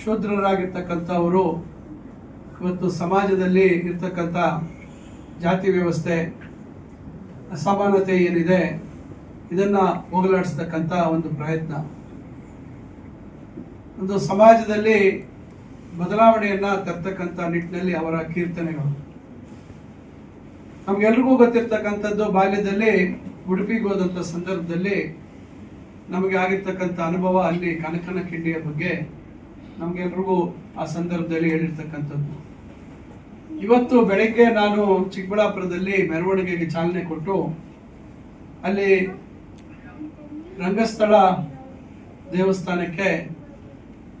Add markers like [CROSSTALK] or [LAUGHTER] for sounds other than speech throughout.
ಶೂದ್ರರಾಗಿರ್ತಕ್ಕಂಥವರು ಇವತ್ತು ಸಮಾಜದಲ್ಲಿ ಇರ್ತಕ್ಕಂಥ ಜಾತಿ ವ್ಯವಸ್ಥೆ ಅಸಮಾನತೆ ಏನಿದೆ, ಇದನ್ನ ಹೋಗಲಾಡಿಸ್ತಕ್ಕಂಥ ಒಂದು ಪ್ರಯತ್ನ. ಒಂದು ಸಮಾಜದಲ್ಲಿ ಬದಲಾವಣೆಯನ್ನ ತರ್ತಕ್ಕಂಥ ನಿಟ್ಟಿನಲ್ಲಿ ಅವರ ಕೀರ್ತನೆಗಳು. ನಮ್ಗೆಲ್ರಿಗೂ ಗೊತ್ತಿರ್ತಕ್ಕಂಥದ್ದು ಬಾಲ್ಯದಲ್ಲಿ ಉಡುಪಿಗೆ ಹೋದಂಥ ಸಂದರ್ಭದಲ್ಲಿ ನಮಗೆ ಆಗಿರ್ತಕ್ಕಂಥ ಅನುಭವ ಅಲ್ಲಿ ಕನಕನ ಕಿಂಡಿಯ ಬಗ್ಗೆ ನಮಗೆಲ್ರಿಗೂ ಆ ಸಂದರ್ಭದಲ್ಲಿ ಹೇಳಿರ್ತಕ್ಕಂಥದ್ದು. ಇವತ್ತು ಬೆಳಗ್ಗೆ ನಾನು ಚಿಕ್ಕಬಳ್ಳಾಪುರದಲ್ಲಿ ಮೆರವಣಿಗೆಗೆ ಚಾಲನೆ ಕೊಟ್ಟು ಅಲ್ಲಿ ರಂಗಸ್ಥಳ ದೇವಸ್ಥಾನಕ್ಕೆ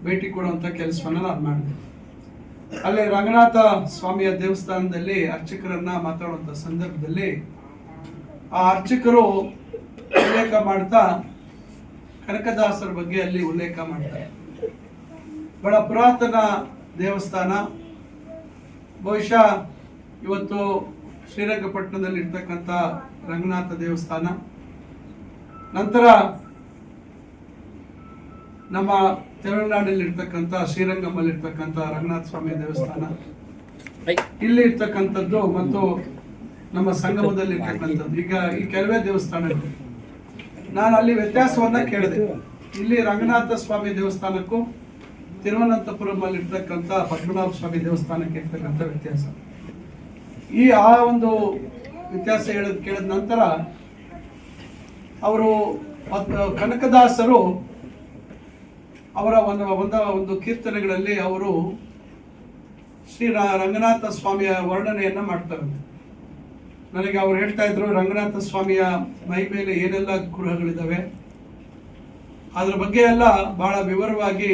ಭೇಟಿ ಕೊಡುವಂತ ಕೆಲಸವನ್ನು ನಾನು ಮಾಡಿದೆ. ಅಲ್ಲಿ ರಂಗನಾಥ ಸ್ವಾಮಿಯ ದೇವಸ್ಥಾನದಲ್ಲಿ ಅರ್ಚಕರನ್ನ ಮಾತಾಡುವಂಥ ಸಂದರ್ಭದಲ್ಲಿ ಆ ಅರ್ಚಕರು ಉಲ್ಲೇಖ ಮಾಡ್ತಾ ಕನಕದಾಸರ ಬಗ್ಗೆ ಅಲ್ಲಿ ಉಲ್ಲೇಖ ಮಾಡ್ತಾರೆ. ಬಹಳ ಪುರಾತನ ದೇವಸ್ಥಾನ. ಬಹುಶಃ ಇವತ್ತು ಶ್ರೀರಂಗಪಟ್ಟಣದಲ್ಲಿ ಇರ್ತಕ್ಕಂಥ ರಂಗನಾಥ ದೇವಸ್ಥಾನ. ನಂತರ ನಮ್ಮ ತಮಿಳುನಾಡಲ್ಲಿ ಇರ್ತಕ್ಕಂಥ ಶ್ರೀರಂಗಮಲ್ಲಿ ರಂಗನಾಥ ಸ್ವಾಮಿ ದೇವಸ್ಥಾನ. ಇಲ್ಲಿ ಇರ್ತಕ್ಕಂಥದ್ದು ಮತ್ತು ನಮ್ಮ ಸಂಗಮದಲ್ಲಿ ಇರ್ತಕ್ಕಂಥದ್ದು ಈಗ ಈ ಕೆಲವೇ ದೇವಸ್ಥಾನಗಳು. ನಾನು ಅಲ್ಲಿ ವ್ಯತ್ಯಾಸವನ್ನ ಕೇಳಿದೆ. ಇಲ್ಲಿ ರಂಗನಾಥ ಸ್ವಾಮಿ ದೇವಸ್ಥಾನಕ್ಕೂ ತಿರುವನಂತಪುರಂ ಅಲ್ಲಿ ಇರ್ತಕ್ಕಂಥ ಪದ್ಮನಾಭ ಸ್ವಾಮಿ ದೇವಸ್ಥಾನಕ್ಕೆ ಇರ್ತಕ್ಕಂಥ ವ್ಯತ್ಯಾಸ. ಈ ಆ ಒಂದು ವ್ಯತ್ಯಾಸ ಹೇಳದ್, ಕೇಳಿದ ನಂತರ ಅವರು ಕನಕದಾಸರು ಅವರ ಒಂದು, ಒಂದ, ಒಂದು ಕೀರ್ತನೆಗಳಲ್ಲಿ ಅವರು ಶ್ರೀ ರಂಗನಾಥ ಸ್ವಾಮಿಯ ವರ್ಣನೆಯನ್ನ ಮಾಡ್ತಾರಂತೆ ನನಗೆ ಅವ್ರು ಹೇಳ್ತಾ ಇದ್ರು, ರಂಗನಾಥ ಸ್ವಾಮಿಯ ಮೈ ಮೇಲೆ ಏನೆಲ್ಲ ಗೃಹಗಳಿದ್ದಾವೆ ಅದರ ಬಗ್ಗೆ ಎಲ್ಲ ಬಹಳ ವಿವರವಾಗಿ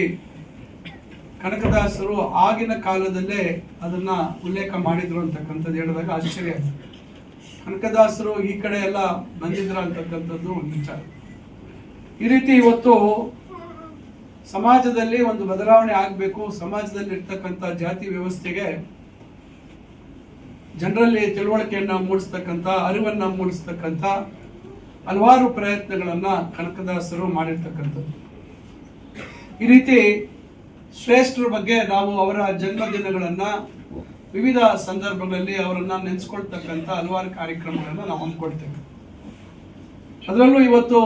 ಕನಕದಾಸರು ಆಗಿನ ಕಾಲದಲ್ಲೇ ಅದನ್ನ ಉಲ್ಲೇಖ ಮಾಡಿದ್ರು ಅಂತಕ್ಕಂಥದ್ದು ಹೇಳಿದಾಗ ಆಶ್ಚರ್ಯ. ಕನಕದಾಸರು ಈ ಕಡೆ ಎಲ್ಲ ಬಂದಿದ್ರ ಅಂತಕ್ಕಂಥದ್ದು ಒಂದು ವಿಚಾರ ಈ ರೀತಿ ಇವತ್ತು ಸಮಾಜದಲ್ಲಿ ಒಂದು ಬದಲಾವಣೆ ಆಗಬೇಕು ಸಮಾಜದಲ್ಲಿ ಇರ್ತಕ್ಕಂಥ ಜಾತಿ ವ್ಯವಸ್ಥೆಗೆ ಜನರಲ್ಲಿ ತಿಳುವಳಿಕೆಯನ್ನ ಮೂಡಿಸ್ತಕ್ಕಂಥ, ಅರಿವನ್ನ ಮೂಡಿಸ್ತಕ್ಕಂಥ ಹಲವಾರು ಪ್ರಯತ್ನಗಳನ್ನ ಕನಕದಾಸರು ಮಾಡಿರ್ತಕ್ಕಂಥದ್ದು. ಈ ರೀತಿ ಶ್ರೇಷ್ಠರ ಬಗ್ಗೆ ನಾವು ಅವರ ಜನ್ಮದಿನಗಳನ್ನ ವಿವಿಧ ಸಂದರ್ಭಗಳಲ್ಲಿ ಅವರನ್ನ ನೆನೆಸ್ಕೊಳ್ತಕ್ಕಂಥ ಹಲವಾರು ಕಾರ್ಯಕ್ರಮಗಳನ್ನ ನಾವು ಹಮ್ಮಿಕೊಳ್ತೇವೆ. ಅದರಲ್ಲೂ ಇವತ್ತು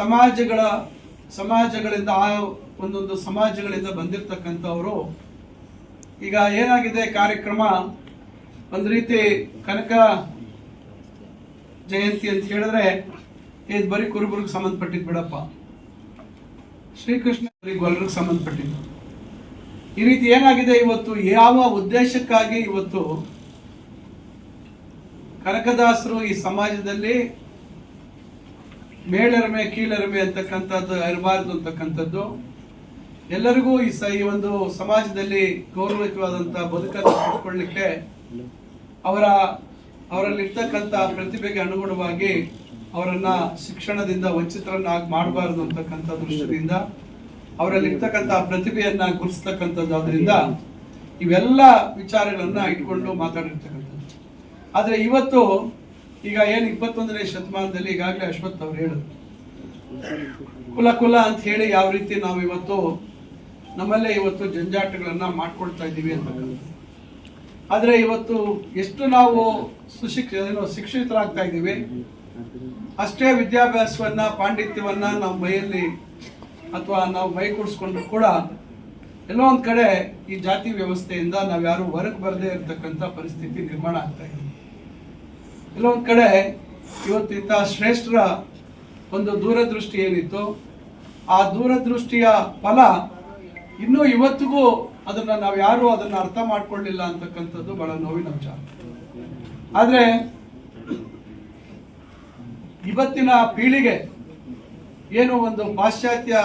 ಸಮಾಜಗಳ, ಸಮಾಜಗಳಿಂದ ಆ ಒಂದೊಂದು ಸಮಾಜಗಳಿಂದ ಬಂದಿರತಕ್ಕಂಥವರು ಈಗ ಏನಾಗಿದೆ ಕಾರ್ಯಕ್ರಮ? ಒಂದು ರೀತಿ ಕನಕ ಜಯಂತಿ ಅಂತ ಹೇಳಿದ್ರೆ ಇದು ಬರೀ ಕುರುಬರಿಗೆ ಸಂಬಂಧಪಟ್ಟಿದ್ ಬಿಡಪ್ಪ. ಶ್ರೀಕೃಷ್ಣ ಗೊಲ್ಲರಿಗೆ ಸಂಬಂಧಪಟ್ಟಿದ್ದು. ಈ ರೀತಿ ಏನಾಗಿದೆ ಇವತ್ತು? ಯಾವ ಉದ್ದೇಶಕ್ಕಾಗಿ ಇವತ್ತು ಕನಕದಾಸರು ಈ ಸಮಾಜದಲ್ಲಿ ಮೇಳರಮೆ, ಕೀಳರಮೆ ಅಂತಕ್ಕಂಥದ್ದು ಇರಬಾರ್ದು ಅಂತಕ್ಕಂಥದ್ದು? ಎಲ್ಲರಿಗೂ ಈ ಸ ಈ ಒಂದು ಸಮಾಜದಲ್ಲಿ ಗೌರವಯುತವಾದಂತಹ ಬದುಕನ್ನು ಕಟ್ಟಿಕೊಳ್ಳಿಕ್ಕೆ ಅವರ ಅವರಲ್ಲಿ ಇರ್ತಕ್ಕಂಥ ಪ್ರತಿಭೆಗೆ ಅನುಗುಣವಾಗಿ ಅವರನ್ನ ಶಿಕ್ಷಣದಿಂದ ವಂಚಿತರನ್ನಾಗಿ ಮಾಡಬಾರದು ಅಂತಕ್ಕಂಥ ದೃಷ್ಟಿಯಿಂದ ಅವರಲ್ಲಿ ಪ್ರತಿಭೆಯನ್ನು ಪ್ರತಿಭೆಯನ್ನ ಗುರುಸ್ತಕ್ಕಂಥದ್ದಾದ್ರಿಂದ ಇವೆಲ್ಲ ವಿಚಾರಗಳನ್ನ ಇಟ್ಕೊಂಡು ಮಾತಾಡಿರ್ತಕ್ಕಂಥದ್ದು. ಆದರೆ ಇವತ್ತು ಈಗ ಏನು ಇಪ್ಪತ್ತೊಂದನೇ ಶತಮಾನದಲ್ಲಿ ಈಗಾಗಲೇ ಅಶ್ವಥ್ ಅವ್ರು ಹೇಳಿದ್ರು. ಕುಲ ಕುಲ ಅಂತ ಹೇಳಿ ಯಾವ ರೀತಿ ನಾವು ಇವತ್ತು ನಮ್ಮಲ್ಲೇ ಇವತ್ತು ಜಂಜಾಟಗಳನ್ನು ಮಾಡ್ಕೊಳ್ತಾ ಇದ್ದೀವಿ ಅಂತ ಆದರೆ ಇವತ್ತು ಎಷ್ಟು ನಾವು ಸುಶಿಕ್ಷ ಶಿಕ್ಷಿತರಾಗ್ತಾ ಇದ್ದೀವಿ, ಅಷ್ಟೇ ವಿದ್ಯಾಭ್ಯಾಸವನ್ನ, ಪಾಂಡಿತ್ಯವನ್ನ ನಾವು ಮೈಯಲ್ಲಿ ಅಥವಾ ನಾವು ಮೈ ಕೂಡ ಎಲ್ಲೋ ಒಂದ್ ಕಡೆ ಈ ಜಾತಿ ವ್ಯವಸ್ಥೆಯಿಂದ ನಾವು ಯಾರು ಹೊರಗೆ ಬರದೇ ಇರತಕ್ಕಂತ ಪರಿಸ್ಥಿತಿ ನಿರ್ಮಾಣ ಆಗ್ತಾ ಇದೆ. ಎಲ್ಲೋ ಕಡೆ ಇವತ್ತು ಇಂತಹ ಶ್ರೇಷ್ಠರ ಒಂದು ದೂರದೃಷ್ಟಿ ಏನಿತ್ತು, ಆ ದೂರದೃಷ್ಟಿಯ ಫಲ ಇನ್ನೂ ಇವತ್ತಿಗೂ ಅದನ್ನ ನಾವು ಯಾರು ಅದನ್ನ ಅರ್ಥ ಮಾಡ್ಕೊಳ್ಳಿಲ್ಲ ಅಂತಕ್ಕಂಥದ್ದು ಬಹಳ ನೋವಿನ ವಿಚಾರ. ಆದ್ರೆ ಇವತ್ತಿನ ಪೀಳಿಗೆ ಏನು ಒಂದು ಪಾಶ್ಚಾತ್ಯ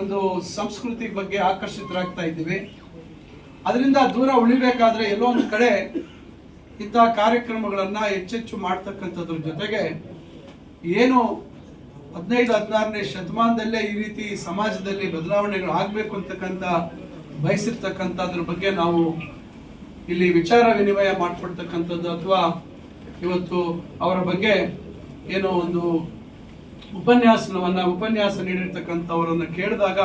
ಒಂದು ಸಂಸ್ಕೃತಿ ಬಗ್ಗೆ ಆಕರ್ಷಿತರಾಗ್ತಾ ಇದ್ದೀವಿ. ಅದರಿಂದ ದೂರ ಉಳಿಬೇಕಾದ್ರೆ ಎಲ್ಲೋ ಒಂದು ಕಡೆ ಇಂತಹ ಕಾರ್ಯಕ್ರಮಗಳನ್ನ ಹೆಚ್ಚೆಚ್ಚು ಮಾಡ್ತಕ್ಕಂಥದ್ರ ಜೊತೆಗೆ ಏನು ಹದಿನೈದು, ಹದಿನಾರನೇ ಶತಮಾನದಲ್ಲೇ ಈ ರೀತಿ ಸಮಾಜದಲ್ಲಿ ಬದಲಾವಣೆಗಳು ಆಗಬೇಕು ಅಂತಕ್ಕಂಥ, ಬಯಸಿರ್ತಕ್ಕಂಥದ್ರ ಬಗ್ಗೆ ನಾವು ಇಲ್ಲಿ ವಿಚಾರ ವಿನಿಮಯ ಮಾಡಿಕೊಡ್ತಕ್ಕಂಥದ್ದು ಅಥವಾ ಇವತ್ತು ಅವರ ಬಗ್ಗೆ ಏನೋ ಒಂದು ಉಪನ್ಯಾಸವನ್ನು, ಉಪನ್ಯಾಸ ನೀಡಿರ್ತಕ್ಕಂಥವರನ್ನ ಕೇಳಿದಾಗ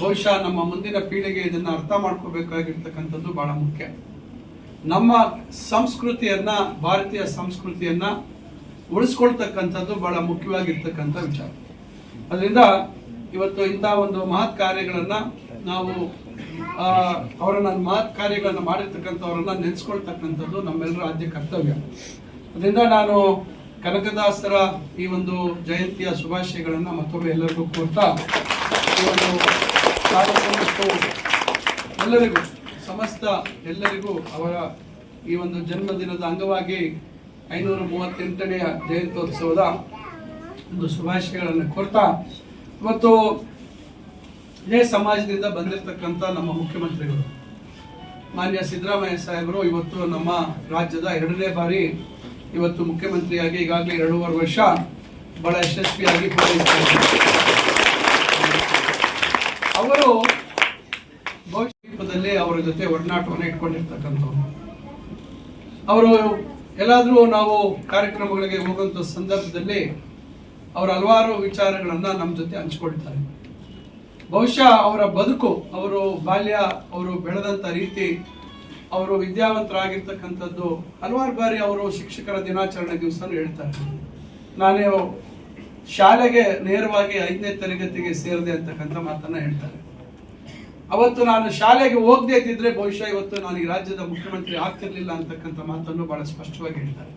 ಬಹುಶಃ ನಮ್ಮ ಮುಂದಿನ ಪೀಳಿಗೆ ಇದನ್ನು ಅರ್ಥ ಮಾಡ್ಕೋಬೇಕಾಗಿರ್ತಕ್ಕಂಥದ್ದು ಬಹಳ ಮುಖ್ಯ. ನಮ್ಮ ಸಂಸ್ಕೃತಿಯನ್ನ, ಭಾರತೀಯ ಸಂಸ್ಕೃತಿಯನ್ನ ಉಳಿಸ್ಕೊಳ್ತಕ್ಕಂಥದ್ದು ಬಹಳ ಮುಖ್ಯವಾಗಿರ್ತಕ್ಕಂಥ ವಿಚಾರ. ಅದರಿಂದ ಇವತ್ತು ಇಂಥ ಒಂದು ಮಹತ್ ಕಾರ್ಯಗಳನ್ನ ನಾವು ಅವರನ್ನು ಮಹತ್ ಕಾರ್ಯಗಳನ್ನ ಮಾಡಿರ್ತಕ್ಕಂಥವ್ರನ್ನ ನೆನೆಸ್ಕೊಳ್ತಕ್ಕಂಥದ್ದು ನಮ್ಮೆಲ್ಲರ ಆದ್ಯ ಕರ್ತವ್ಯ. ಅದರಿಂದ ನಾನು ಕನಕದಾಸರ ಈ ಒಂದು ಜಯಂತಿಯ ಶುಭಾಶಯಗಳನ್ನು ಮತ್ತೊಮ್ಮೆ ಎಲ್ಲರಿಗೂ ಕೋರ್ತಾ, ಈ ಒಂದು ಕಾರ್ಯಕ್ರಮಕ್ಕೂ ಎಲ್ಲರಿಗೂ, ಸಮಸ್ತ ಎಲ್ಲರಿಗೂ ಅವರ ಈ ಒಂದು ಜನ್ಮದಿನದ ಅಂಗವಾಗಿ ಐನೂರ ಮೂವತ್ತೆಂಟನೆಯ ಜಯಂತ್ಯೋತ್ಸವದ ಒಂದು ಶುಭಾಶಯಗಳನ್ನು ಕೊಡ್ತಾ, ಇವತ್ತು ಇದೇ ಸಮಾಜದಿಂದ ಬಂದಿರತಕ್ಕಂಥ ನಮ್ಮ ಮುಖ್ಯಮಂತ್ರಿಗಳು, ಮಾನ್ಯ ಸಿದ್ದರಾಮಯ್ಯ ಸಾಹೇಬರು ಇವತ್ತು ನಮ್ಮ ರಾಜ್ಯದ ಎರಡನೇ ಬಾರಿ ಇವತ್ತು ಮುಖ್ಯಮಂತ್ರಿಯಾಗಿ ಈಗಾಗಲೇ ಎರಡೂವರೆ ವರ್ಷ ಬಹಳ ಯಶಸ್ವಿಯಾಗಿ ಪೂರೈಸಿದ್ದಾರೆ. ಅವರು ಭವಿಷ್ಯದಲ್ಲಿ ಅವರ ಜೊತೆ ಒಡನಾಟವನ್ನು ಇಟ್ಕೊಂಡಿರ್ತಕ್ಕಂಥವ್ರು ಅವರು ಎಲ್ಲಾದ್ರೂ ನಾವು ಕಾರ್ಯಕ್ರಮಗಳಿಗೆ ಹೋಗುವಂಥ ಸಂದರ್ಭದಲ್ಲಿ ಅವರ ಹಲವಾರು ವಿಚಾರಗಳನ್ನು ನಮ್ಮ ಜೊತೆ ಹಂಚ್ಕೊಳ್ತಾರೆ. ಬಹುಶಃ ಅವರ ಬದುಕು, ಅವರು ಬಾಲ್ಯ, ಅವರು ಬೆಳೆದಂಥ ರೀತಿ, ಅವರು ವಿದ್ಯಾವಂತರಾಗಿರ್ತಕ್ಕಂಥದ್ದು ಹಲವಾರು ಬಾರಿ ಅವರು ಶಿಕ್ಷಕರ ದಿನಾಚರಣೆ ದಿವಸ ಹೇಳ್ತಾರೆ. ನಾನೇ ಶಾಲೆಗೆ ನೇರವಾಗಿ ಐದನೇ ತರಗತಿಗೆ ಸೇರಿದೆ ಅಂತಕ್ಕಂಥ ಮಾತನ್ನು ಹೇಳ್ತಾರೆ. ಅವತ್ತು ನಾನು ಶಾಲೆಗೆ ಹೋಗದೆ ಇದ್ದಿದ್ರೆ ಬಹುಶಃ ಇವತ್ತು ನಾನು ಈ ರಾಜ್ಯದ ಮುಖ್ಯಮಂತ್ರಿ ಆಗ್ತಿರ್ಲಿಲ್ಲ ಅಂತಕ್ಕಂಥ ಮಾತನ್ನು ಬಹಳ ಸ್ಪಷ್ಟವಾಗಿ ಹೇಳ್ತಾರೆ.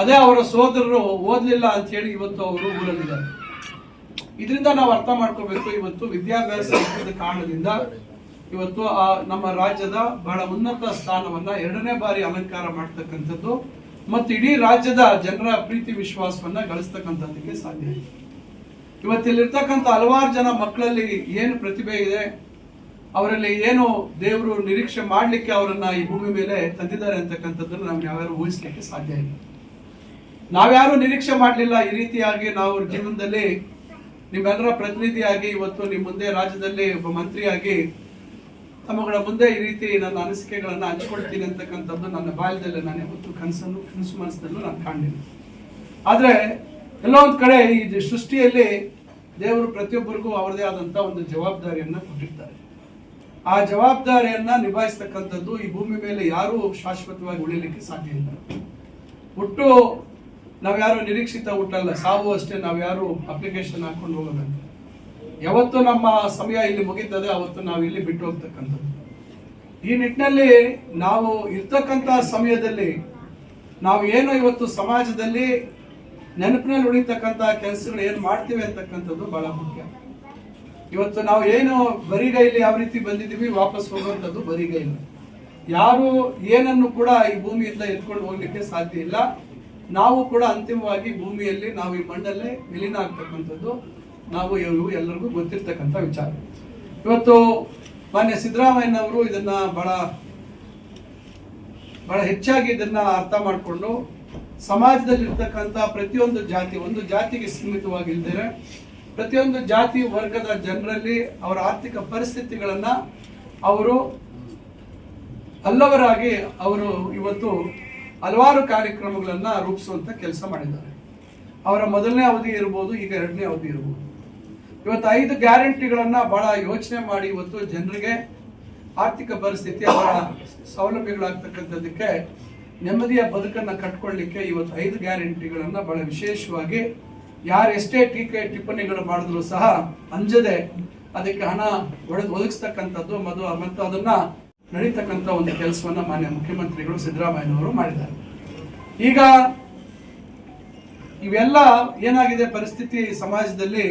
ಅದೇ ಅವರ ಸೋದರರು ಓದಲಿಲ್ಲ ಅಂತ ಹೇಳಿ ಇವತ್ತು ಅವರು ಊರಲ್ಲಿದ್ದಾರೆ. ಇದರಿಂದ ನಾವು ಅರ್ಥ ಮಾಡ್ಕೋಬೇಕು ಇವತ್ತು ವಿದ್ಯಾಭ್ಯಾಸ ಕಾರಣದಿಂದ ಇವತ್ತು ಆ ನಮ್ಮ ರಾಜ್ಯದ ಬಹಳ ಉನ್ನತ ಸ್ಥಾನವನ್ನ ಎರಡನೇ ಬಾರಿ ಅಲಂಕಾರ ಮಾಡ್ತಕ್ಕಂಥದ್ದು ಮತ್ತು ಇಡೀ ರಾಜ್ಯದ ಜನರ ಪ್ರೀತಿ ವಿಶ್ವಾಸವನ್ನ ಗಳಿಸ್ತಕ್ಕಂಥದ್ದಕ್ಕೆ ಸಾಧ್ಯ ಇದೆ. ಇವತ್ತಿಲ್ಲಿರ್ತಕ್ಕಂಥ ಹಲವಾರು ಜನ ಮಕ್ಕಳಲ್ಲಿ ಏನು ಪ್ರತಿಭೆ ಇದೆ, ಅವರಲ್ಲಿ ಏನು ದೇವರು ನಿರೀಕ್ಷೆ ಮಾಡಲಿಕ್ಕೆ ಅವರನ್ನ ಈ ಭೂಮಿ ಮೇಲೆ ತಂದಿದ್ದಾರೆ ಅಂತಕ್ಕಂಥದ್ದನ್ನು ನಾವು ಯಾವ್ಯಾರು ಊಹಿಸ್ಲಿಕ್ಕೆ ಸಾಧ್ಯ ಇಲ್ಲ. ನಾವ್ಯಾರು ನಿರೀಕ್ಷೆ ಮಾಡಲಿಲ್ಲ, ಈ ರೀತಿಯಾಗಿ ನಾವು ಜೀವನದಲ್ಲಿ ನಿಮ್ಮೆಲ್ಲರ ಪ್ರತಿನಿಧಿಯಾಗಿ ಇವತ್ತು ನಿಮ್ಮ ಮುಂದೆ ರಾಜ್ಯದಲ್ಲಿ ಒಬ್ಬ ಮಂತ್ರಿಯಾಗಿ ತಮ್ಮಗಳ ಮುಂದೆ ಈ ರೀತಿ ನನ್ನ ಅನಿಸಿಕೆಗಳನ್ನು ಹಂಚ್ಕೊಳ್ತೀನಿ ಅಂತಕ್ಕಂಥದ್ದು ನನ್ನ ಬಾಲ್ಯದಲ್ಲೇ ನಾನು ಯಾವತ್ತು ಕನಸನ್ನು, ಕನಸು ಮನಸ್ಸಲ್ಲೂ ನಾನು ಕಾಣಲಿಲ್ಲ. ಆದರೆ ಎಲ್ಲೋ ಒಂದ್ ಕಡೆ ಈ ಸೃಷ್ಟಿಯಲ್ಲಿ ದೇವರು ಪ್ರತಿಯೊಬ್ಬರಿಗೂ ಅವರದೇ ಆದಂತ ಒಂದು ಜವಾಬ್ದಾರಿಯನ್ನ ಕೊಟ್ಟಿರ್ತಾರೆ. ಆ ಜವಾಬ್ದಾರಿಯನ್ನ ನಿಭಾಯಿಸ್ತಕ್ಕಂಥದ್ದು ಈ ಭೂಮಿ ಮೇಲೆ ಯಾರೂ ಶಾಶ್ವತವಾಗಿ ಉಳಿಲಿಕ್ಕೆ ಸಾಧ್ಯ ಇಲ್ಲ. ಹುಟ್ಟು ನಾವ್ಯಾರು ನಿರೀಕ್ಷಿತ ಹುಟ್ಟಲ್ಲ ಸಾವು ಅಷ್ಟೇ ನಾವ್ಯಾರು ಅಪ್ಲಿಕೇಶನ್ ಹಾಕೊಂಡು ಹೋಗೋದಂತೆ ಯಾವತ್ತು ನಮ್ಮ ಸಮಯ ಇಲ್ಲಿ ಮುಗೀತದೆ, ಅವತ್ತು ನಾವು ಇಲ್ಲಿ ಬಿಟ್ಟು ಹೋಗ್ತಕ್ಕಂಥದ್ದು. ಈ ನಿಟ್ಟಿನಲ್ಲಿ ನಾವು ಇರ್ತಕ್ಕಂಥ ಸಮಯದಲ್ಲಿ ನಾವು ಏನು ಇವತ್ತು ಸಮಾಜದಲ್ಲಿ ನೆನಪಿನಲ್ಲಿ ಉಳಿತಕ್ಕಂಥ ಕೆಲಸಗಳು ಏನು ಮಾಡ್ತೀವಿ ಅಂತಕ್ಕಂಥದ್ದು ಬಹಳ ಮುಖ್ಯ. ಇವತ್ತು ನಾವು ಏನು ಬರಿಗೈಲಿ ಯಾವ ರೀತಿ ಬಂದಿದ್ದೀವಿ ವಾಪಸ್ ಹೋಗುವಂಥದ್ದು ಬರಿಗೈಲಿ ಯಾರು ಏನನ್ನು ಕೂಡ ಈ ಭೂಮಿಯಿಂದ ಎತ್ಕೊಂಡು ಹೋಗ್ಲಿಕ್ಕೆ ಸಾಧ್ಯ ಇಲ್ಲ. ನಾವು ಕೂಡ ಅಂತಿಮವಾಗಿ ಭೂಮಿಯಲ್ಲಿ ನಾವು ಈ ಮಣ್ಣಲ್ಲೇ ವಿಲೀನ ಆಗ್ತಕ್ಕಂಥದ್ದು ನಾವು ಇವರು ಎಲ್ಲರಿಗೂ ಗೊತ್ತಿರ್ತಕ್ಕಂಥ ವಿಚಾರ. ಇವತ್ತು ಮಾನ್ಯ ಸಿದ್ದರಾಮಯ್ಯನವರು ಇದನ್ನ ಬಹಳ ಬಹಳ ಹೆಚ್ಚಾಗಿ ಇದನ್ನ ಅರ್ಥ ಮಾಡಿಕೊಂಡು ಸಮಾಜದಲ್ಲಿ ಇರ್ತಕ್ಕಂಥ ಪ್ರತಿಯೊಂದು ಜಾತಿ, ಒಂದು ಜಾತಿಗೆ ಸೀಮಿತವಾಗಿಲ್ದಿರೆ ಪ್ರತಿಯೊಂದು ಜಾತಿ ವರ್ಗದ ಜನರಲ್ಲಿ ಅವರ ಆರ್ಥಿಕ ಪರಿಸ್ಥಿತಿಗಳನ್ನ ಅವರು ಅಲ್ಲವರಾಗಿ ಅವರು ಇವತ್ತು ಹಲವಾರು ಕಾರ್ಯಕ್ರಮಗಳನ್ನ ರೂಪಿಸುವಂತ ಕೆಲಸ ಮಾಡಿದ್ದಾರೆ. ಅವರ ಮೊದಲನೇ ಅವಧಿ ಇರ್ಬೋದು, ಈಗ ಎರಡನೇ ಅವಧಿ ಇರ್ಬೋದು. ಇವತ್ತು ಐದು ಗ್ಯಾರಂಟಿಗಳನ್ನ ಬಹಳ ಯೋಚನೆ ಮಾಡಿ ಇವತ್ತು ಜನರಿಗೆ ಆರ್ಥಿಕ ಪರಿಸ್ಥಿತಿ, ಅವರ ಸೌಲಭ್ಯಗಳಾಗ್ತಕ್ಕಂಥದ್ದಕ್ಕೆ ನೆಮ್ಮದಿಯ ಬದುಕನ್ನು ಕಟ್ಕೊಳ್ಳಿಕ್ಕೆ ಇವತ್ತು ಐದು ಗ್ಯಾರಂಟಿಗಳನ್ನ ಬಹಳ ವಿಶೇಷವಾಗಿ ಯಾರು ಎಷ್ಟೇ ಟೀಕೆ ಟಿಪ್ಪಣಿಗಳು ಮಾಡಿದ್ರು ಸಹ ಅಂಜದೆ ಅದಕ್ಕೆ ಹಣ ಒಡೆದು ಒದಗಿಸ್ತಕ್ಕಂಥದ್ದು ಮತ್ತು ಮತ್ತು ಅದನ್ನ ನಡೀತಕ್ಕಂಥ ಒಂದು ಕೆಲಸವನ್ನ ಮಾನ್ಯ ಮುಖ್ಯಮಂತ್ರಿಗಳು ಸಿದ್ದರಾಮಯ್ಯನವರು ಮಾಡಿದ್ದಾರೆ. ಈಗ ಇವೆಲ್ಲ ಏನಾಗಿದೆ ಪರಿಸ್ಥಿತಿ ಸಮಾಜದಲ್ಲಿ?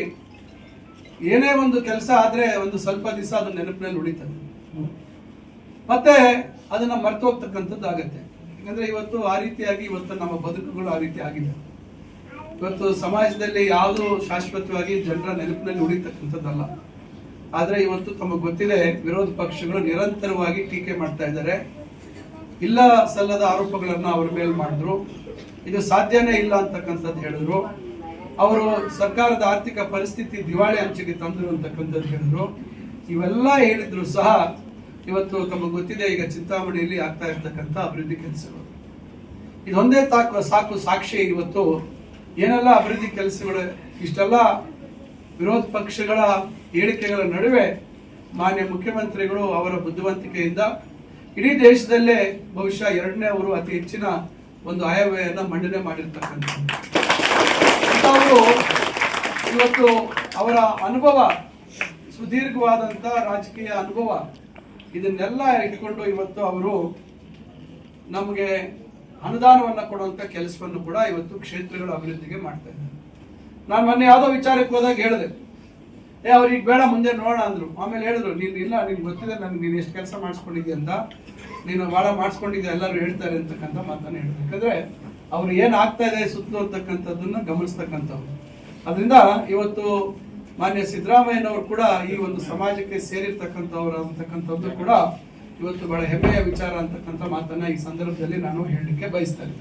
ಏನೇ ಒಂದು ಕೆಲಸ ಆದ್ರೆ ಒಂದು ಸ್ವಲ್ಪ ದಿವಸ ಅದು ನೆನಪಿನಲ್ಲಿ ಉಳಿತದೆ. ಮತ್ತೆ ಅದನ್ನ ಮರ್ತು ಹೋಗ್ತಕ್ಕಂಥದ್ದು ಆಗತ್ತೆ. ಯಾಕಂದ್ರೆ ಇವತ್ತು ಆ ರೀತಿಯಾಗಿ ಇವತ್ತು ನಮ್ಮ ಬದುಕುಗಳು ಆ ರೀತಿ ಆಗಿದೆ. ಇವತ್ತು ಸಮಾಜದಲ್ಲಿ ಯಾವುದು ಶಾಶ್ವತವಾಗಿ ಜನರ ನೆನಪಿನಲ್ಲಿ ಉಳಿತಕ್ಕಂಥದ್ದಲ್ಲ. ಆದ್ರೆ ಇವತ್ತು ತಮಗೆ ಗೊತ್ತಿದೆ ವಿರೋಧ ಪಕ್ಷಗಳು ನಿರಂತರವಾಗಿ ಟೀಕೆ ಮಾಡ್ತಾ ಇದ್ದಾರೆ. ಇಲ್ಲ ಸಲ್ಲದ ಆರೋಪಗಳನ್ನ ಅವ್ರ ಮೇಲೆ ಮಾಡಿದ್ರು. ಇದು ಸಾಧ್ಯನೇ ಇಲ್ಲ ಅಂತಕ್ಕಂಥದ್ದು ಹೇಳಿದ್ರು. ಅವರು ಸರ್ಕಾರದ ಆರ್ಥಿಕ ಪರಿಸ್ಥಿತಿ ದಿವಾಳಿ ಅಂಚಿಗೆ ತಂದ್ರು ಅಂತಕ್ಕಂಥದ್ದು ಹೇಳಿದ್ರು. ಇವೆಲ್ಲ ಹೇಳಿದ್ರು ಸಹ ಇವತ್ತು ತಮಗೆ ಗೊತ್ತಿದೆ, ಈಗ ಚಿಂತಾಮಣಿಯಲ್ಲಿ ಆಗ್ತಾ ಇರ್ತಕ್ಕಂಥ ಅಭಿವೃದ್ಧಿ ಕೆಲಸಗಳು. ಇದೊಂದೇ ತಾಕು, ಸಾಕು ಸಾಕ್ಷಿ ಇವತ್ತು. ಏನೆಲ್ಲ ಅಭಿವೃದ್ಧಿ ಕೆಲಸಗಳು, ಇಷ್ಟೆಲ್ಲ ವಿರೋಧ ಪಕ್ಷಗಳ ಹೇಳಿಕೆಗಳ ನಡುವೆ ಮಾನ್ಯ ಮುಖ್ಯಮಂತ್ರಿಗಳು ಅವರ ಬುದ್ಧಿವಂತಿಕೆಯಿಂದ ಇಡೀ ದೇಶದಲ್ಲೇ ಬಹುಶಃ ಎರಡನೇ ಅವರು ಅತಿ ಹೆಚ್ಚಿನ ಒಂದು ಆಯವ್ಯಯನ ಮಂಡನೆ ಮಾಡಿರ್ತಕ್ಕಂಥದ್ದು. ಇವತ್ತು ಅವರ ಅನುಭವ, ಸುದೀರ್ಘವಾದಂಥ ರಾಜಕೀಯ ಅನುಭವ ಇದನ್ನೆಲ್ಲ ಇಟ್ಕೊಂಡು ಇವತ್ತು ಅವರು ನಮಗೆ ಅನುದಾನವನ್ನ ಕೊಡುವಂತ ಕೆಲಸವನ್ನು ಕೂಡ ಇವತ್ತು ಕ್ಷೇತ್ರಗಳ ಅಭಿವೃದ್ಧಿಗೆ ಮಾಡ್ತಾ ಇದ್ದಾರೆ. ನಾನು ಮೊನ್ನೆ ಯಾವುದೋ ವಿಚಾರಕ್ಕೆ ಹೋದಾಗ ಹೇಳಿದೆ. ಏ ಅವ್ರಿಗೆ ಬೇಡ, ಮುಂದೆ ನೋಡೋಣ ಅಂದ್ರು. ಆಮೇಲೆ ಹೇಳಿದ್ರು, ನೀನು ಇಲ್ಲ ನಿನ್ಗೆ ಗೊತ್ತಿದೆ ನನಗೆ ನೀನು ಎಷ್ಟು ಕೆಲಸ ಮಾಡಿಸ್ಕೊಂಡಿದ್ದೆ ಅಂತ. ನೀನು ಭಾಳ ಮಾಡಿಸ್ಕೊಂಡಿದ್ದೆ ಎಲ್ಲರೂ ಹೇಳ್ತಾರೆ ಅಂತಕ್ಕಂಥ ಮಾತನ್ನು ಹೇಳಿದ್ರು ಯಾಕಂದರೆ ಅವ್ರು ಏನು ಆಗ್ತಾ ಇದೆ ಸುತ್ತಲೂ ಅಂತಕ್ಕಂಥದ್ದನ್ನು ಗಮನಿಸ್ತಕ್ಕಂಥವ್ರು. ಅದರಿಂದ ಇವತ್ತು ಮಾನ್ಯ ಸಿದ್ದರಾಮಯ್ಯನವರು ಕೂಡ ಈ ಒಂದು ಸಮಾಜಕ್ಕೆ ಸೇರಿರ್ತಕ್ಕಂಥವ್ರು ಅಂತಕ್ಕಂಥದ್ದು ಕೂಡ ಇವತ್ತು ಬಹಳ ಹೆಮ್ಮೆಯ ವಿಚಾರ ಅಂತಕ್ಕಂಥ ಮಾತನ್ನ ಈ ಸಂದರ್ಭದಲ್ಲಿ ನಾನು ಹೇಳಲಿಕ್ಕೆ ಬಯಸ್ತೇನೆ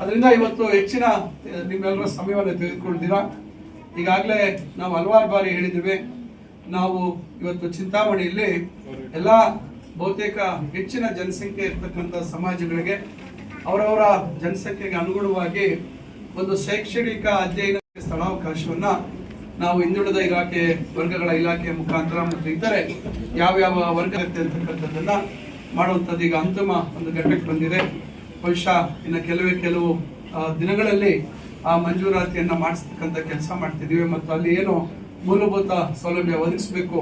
ಅದರಿಂದ ಇವತ್ತು ಹೆಚ್ಚಿನ ನಿಮ್ಮೆಲ್ಲರ ಸಮಯವನ್ನು ತೆಗೆದುಕೊಳ್ತೀರಾ ಈಗಾಗಲೇ ನಾವು ಹಲವಾರು ಬಾರಿ ಹೇಳಿದ್ದೇವೆ, ನಾವು ಇವತ್ತು ಚಿಂತಾಮಣಿಯಲ್ಲಿ ಎಲ್ಲ ಬಹುತೇಕ ಹೆಚ್ಚಿನ ಜನಸಂಖ್ಯೆ ಇರ್ತಕ್ಕಂಥ ಸಮಾಜಗಳಿಗೆ, ಅವರವರ ಜನಸಂಖ್ಯೆಗೆ ಅನುಗುಣವಾಗಿ ಒಂದು ಶೈಕ್ಷಣಿಕ ಅಧ್ಯಯನ ಸ್ಥಳಾವಕಾಶವನ್ನ ನಾವು ಹಿಂದುಳಿದ ಇಲಾಖೆ, ವರ್ಗಗಳ ಇಲಾಖೆ ಮುಖಾಂತರ ಮತ್ತು ಇತರೆ ಯಾವ್ಯಾವ ವರ್ಗ ಇರುತ್ತೆ ಅಂತಕ್ಕಂಥದ್ದನ್ನ ಮಾಡುವಂಥದ್ದು ಈಗ ಅಂತಿಮ ಒಂದು ಘಟ್ಟಕ್ಕೆ ಬಂದಿದೆ. ಬಹುಶಃ ಇನ್ನು ಕೆಲವೇ ಕೆಲವು ದಿನಗಳಲ್ಲಿ ಆ ಮಂಜೂರಾತಿಯನ್ನು ಮಾಡಿಸ್ತಕ್ಕಂಥ ಕೆಲಸ ಮಾಡ್ತಿದ್ದೀವಿ ಮತ್ತು ಅಲ್ಲಿ ಏನು ಮೂಲಭೂತ ಸೌಲಭ್ಯ ಒದಗಿಸಬೇಕು,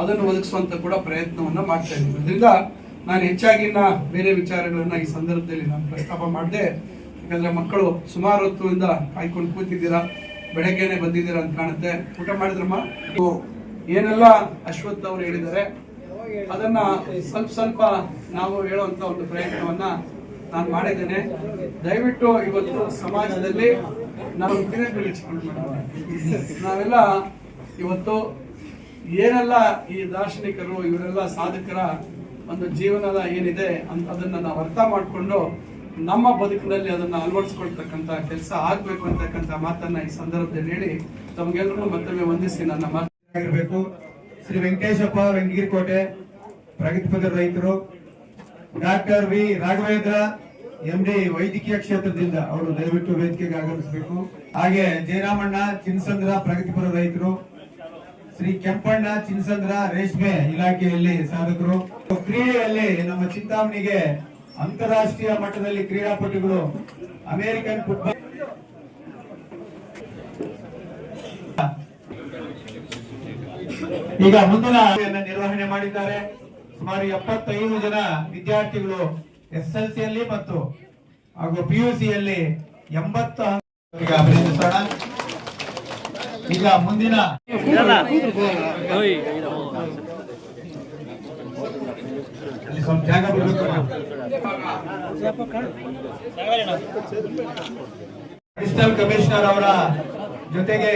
ಅದನ್ನು ಒದಗಿಸುವಂತ ಕೂಡ ಪ್ರಯತ್ನವನ್ನ ಮಾಡ್ತಾ ಇದ್ದೀವಿ. ಅದರಿಂದ ನಾನು ಹೆಚ್ಚಾಗಿ ಇನ್ನ ಬೇರೆ ವಿಚಾರಗಳನ್ನ ಈ ಸಂದರ್ಭದಲ್ಲಿ ನಾನು ಪ್ರಸ್ತಾಪ ಮಾಡಿದೆ. ಯಾಕಂದ್ರೆ ಮಕ್ಕಳು ಸುಮಾರು ಹೊತ್ತುವಿಂದ ಕಾಯ್ಕೊಂಡು ಕೂತಿದ್ದೀರಾ. ಬೆಳಗ್ಗೆನೆ ಬಂದಿದ್ದೀರ ಅಂತ ಕಾಣುತ್ತೆ. ಊಟ ಮಾಡಿದ್ರಮ್ಮ? ಏನೆಲ್ಲ ಅಶ್ವಥ್ ಅವರು ಹೇಳಿದ್ದಾರೆ, ಅದನ್ನ ಸ್ವಲ್ಪ ಸ್ವಲ್ಪ ನಾವು ಹೇಳುವಂತ ಒಂದು ಪ್ರಯತ್ನವನ್ನ ನಾನು ಮಾಡಿದ್ದೇನೆ. ದಯವಿಟ್ಟು ಇವತ್ತು ಸಮಾಜದಲ್ಲಿ ನಾವು ನಾವೆಲ್ಲ ಇವತ್ತು ಏನೆಲ್ಲ ಈ ದಾರ್ಶನಿಕರು, ಇವರೆಲ್ಲ ಸಾಧಕರ ಒಂದು ಜೀವನದ ಏನಿದೆ ಅಂತ ಅದನ್ನ ನಾವು ಅರ್ಥ ಮಾಡಿಕೊಂಡು ನಮ್ಮ ಬದುಕಿನಲ್ಲಿ ಅದನ್ನ ಅಳವಡಿಸ್ಕೊಳ್ತಕ್ಕಂಥ ಕೆಲಸ ಆಗಬೇಕು ಅಂತಕ್ಕಂಥ ಮಾತನ್ನ ಈ ಸಂದರ್ಭದಲ್ಲಿ ಹೇಳಿ ತಮ್ಗೆಲ್ಲರೂ ಮತ್ತೊಮ್ಮೆ ವಂದಿಸಿ ನನ್ನ ಮಾತು. ಆಗಿರ್ಬೇಕು. ಶ್ರೀ ವೆಂಕಟೇಶಪ್ಪ ವೆಂಕಗಿರಿಕೋಟೆ ಪ್ರಗತಿಪರ ರೈತರು. Doctor V Raghavendra M D ವೈದ್ಯಕೀಯ ಕ್ಷೇತ್ರದಿಂದ ಅವರು ದಯವಿಟ್ಟು ವೇದಿಕೆಗೆ ಆಗಮಿಸಬೇಕು. ಹಾಗೆ ಜಯರಾಮಣ್ಣ, ಚಿನ್ಸಂದ್ರ ಪ್ರಗತಿಪರ ರೈತರು. ಶ್ರೀ ಕೆಂಪಣ್ಣ, ಚಿನ್ಸಂದ್ರ ರೇಷ್ಮೆ ಇಲಾಖೆಯಲ್ಲಿ ಸಾಧಕರು. ಕ್ರೀಡೆಯಲ್ಲಿ ನಮ್ಮ ಚಿಂತಾಮಣಿಗೆ ಅಂತಾರಾಷ್ಟ್ರೀಯ ಮಟ್ಟದಲ್ಲಿ ಕ್ರೀಡಾಪಟುಗಳು ಅಮೆರಿಕನ್ ಫುಟ್ಬಾಲ್ ಈಗ ಮುಂದಿನ ನಿರ್ವಹಣೆ ಮಾಡಿದ್ದಾರೆ. ಸುಮಾರು ಎಪ್ಪತ್ತೈದು ಜನ ವಿದ್ಯಾರ್ಥಿಗಳು ಎಸ್ ಎಲ್ ಸಿಯಲ್ಲಿ ಮತ್ತು ಹಾಗೂ ಪಿ ಯು ಸಿಯಲ್ಲಿ ಎಂಬತ್ತು ಅಭಿನಂದಿಸೋಣ. ಈಗ ಮುಂದಿನ ಅಲ್ಲಿ ಸ್ವಲ್ಪ ಜಾಗ ಕಮಿಷನರ್ ಅವರ ಜೊತೆಗೆ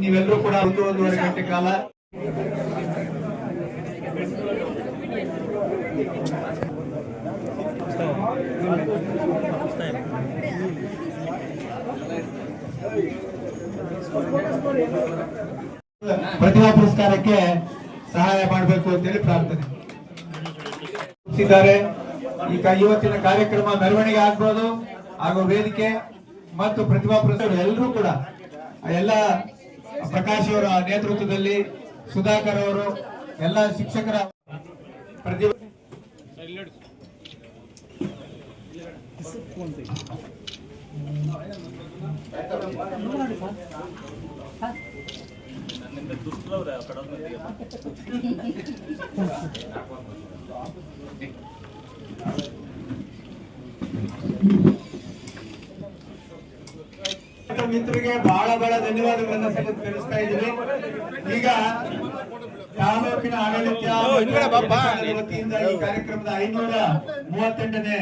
ನೀವೆಲ್ಲರೂ ಕೂಡ ಒಂದು ಒಂದೂವರೆ ಗಂಟೆ ಕಾಲ ಪ್ರತಿಭಾ ಪುರಸ್ಕಾರಕ್ಕೆ ಸಹಾಯ ಮಾಡಬೇಕು ಅಂತೇಳಿ ಪ್ರಾರ್ಥನೆ. ಈಗ ಇವತ್ತಿನ ಕಾರ್ಯಕ್ರಮ ಮೆರವಣಿಗೆ ಆಗ್ಬೋದು. ಹಾಗೂ ವೇದಿಕೆ ಮತ್ತು ಪ್ರತಿಭಾ ಪುರಸ್ಕಾರ ಎಲ್ಲರೂ ಕೂಡ ಎಲ್ಲ ಪ್ರಕಾಶ್ ಅವರ ನೇತೃತ್ವದಲ್ಲಿ ಸುಧಾಕರ್ ಅವರು ಎಲ್ಲ ಶಿಕ್ಷಕರ ಪ್ರತಿಭಾ [LAUGHS] ಮಿತ್ರರಿಗೆ ಬಹಳ ಬಹಳ ಧನ್ಯವಾದಗಳನ್ನ ಸಲ್ಲಿಸ್- ತಿಳಿಸ್ತಾ ಇದ್ದೀವಿ ಈಗ ತಾಲೂಕಿನ ಆಡಳಿತ ವತಿಯಿಂದ ಈ ಕಾರ್ಯಕ್ರಮದ ಐನೂರ ಮೂವತ್ತೆಂಟನೇ